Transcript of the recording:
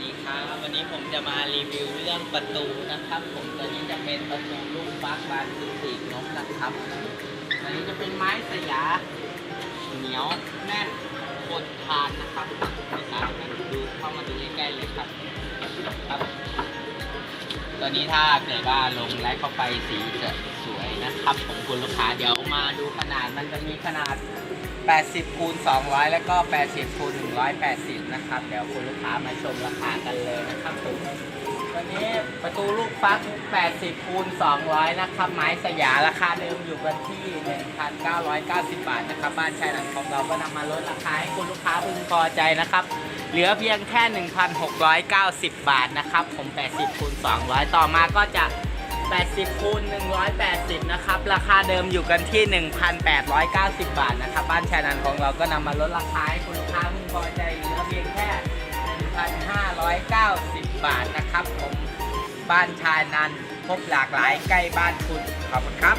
ดีครับวันนี้ผมจะมารีวิวเรื่องประตูนะครับ ผมตัวนี้จะเป็นประตูลูกฟักบานคือปีกนกนะครับตัวนี้จะเป็นไม้สยาเหนียวแน่นทนทานนะครับไม่สามารถดูเข้ามาดูใกล้ๆเลยครับครับ ตัวนี้ถ้าเกิดว่าลงไลท์เข้าไปสีจะสวยนะครับ ผมคุณลูกค้าเดี๋ยวมาดูขนาดมันจะมีขนาด 80คูณ200 แล้วก็ 80คูณ180 นะครับ เดี๋ยวคุณลูกค้ามาชมราคากันเลยนะครับผมตัวนี้ประตูลูกฟัก 80คูณ200 นะครับ ไม้สยามราคาเดิมอยู่กันที่ 1,990 บาทนะครับ บ้านชายหลังของเราก็นำมาลดราคาให้คุณลูกค้าพึงพอใจนะครับ เหลือเพียงแค่ 1,690 บาทนะครับ ผม 80คูณ200 ต่อมาก็จะ 80คูณ180 นะครับ ราคาเดิมอยู่กันที่ 1,890 บาทนะครับ บ้านแชนันของเราก็นำมาลดราคาให้คุณลูกค้าพึงพอใจเหลือเพียงแค่ 1,590 บาทนะครับ ผมบ้านชายนันพบหลากหลายใกล้บ้านคุณ ขอบคุณครับ